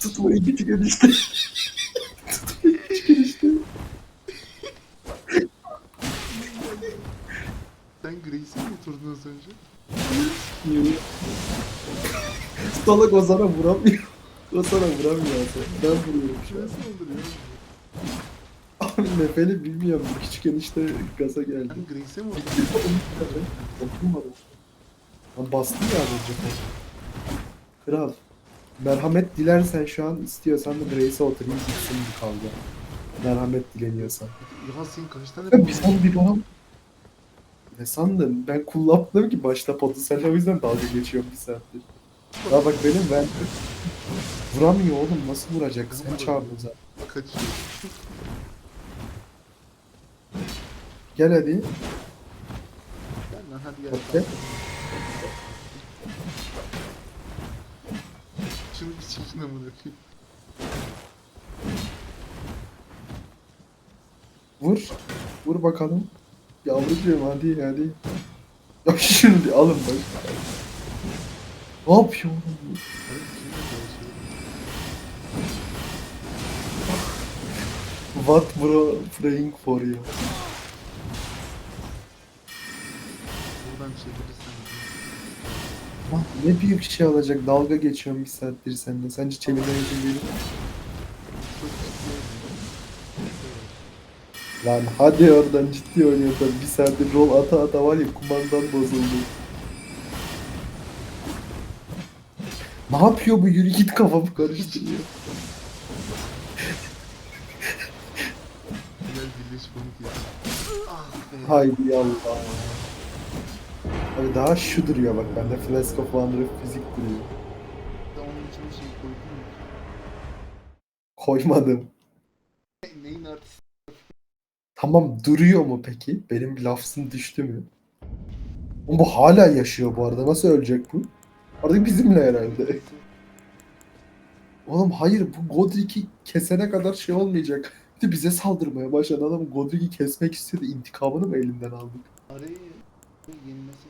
Tutmayın küçük enişte. Tutmayın küçük enişte. Sen Grace'i mi oturdun az önce? Salak o sana vuramıyor. O sana vuramıyor aslında. Ben vuruyorum şu an. Nasıl olur ya? Abi nefeli bilmiyorum. Küçük enişte gaza geldi. Sen Grace'e mi oturdun? Dokunmadım. Lan bastım ya az önce. Kral. Merhamet dilersen şu an istiyorsan da Grace'e oturayım gitsin bu kavga. Merhamet dileniyorsan. Ya senin kaç tane Ya biz onu bir bana... Ne sandın? Ben kullanmadım ki başta potu. Sen o yüzden dalga geçiyorum bir saattir. Ya bak benim ben... Vuramıyor oğlum. Nasıl vuracak? Sen çağırdın zaten. kaçıyor? Gel hadi. Gel lan hadi gel. Okey. Şunu bir çekin amına koyayım. Vur. Vur bakalım. Yavrucuğum hadi hadi. Ya bir alın bak. Ne yapıyor oğlum? What bro praying for you? Buradan çevirirsen. Lan ne büyük şey olacak. Dalga geçiyorum bir saattir seninle. Sence çevirmeye izin verir mi? Lan hadi oradan ciddi oynuyorsan bir saattir rol ata ata var ya kumandan bozuldu. Ne yapıyor bu yürü git kafamı karıştırıyor. Ah. Haydi Allah. Abi daha şu duruyor bak bende Flask of Wonder fizik duruyor. Onun içine şey koydun mu? Koymadım. Ne- Neyin artisti? Tamam duruyor mu peki? Benim bir lafzım düştü mü? Oğlum bu hala yaşıyor bu arada. Nasıl ölecek bu? Artık bizimle herhalde. Oğlum hayır bu Godric'i kesene kadar şey olmayacak. Bir de bize saldırmaya başladı adam Godric'i kesmek istedi. İntikamını mı elinden aldık? Arayı yenilmesi.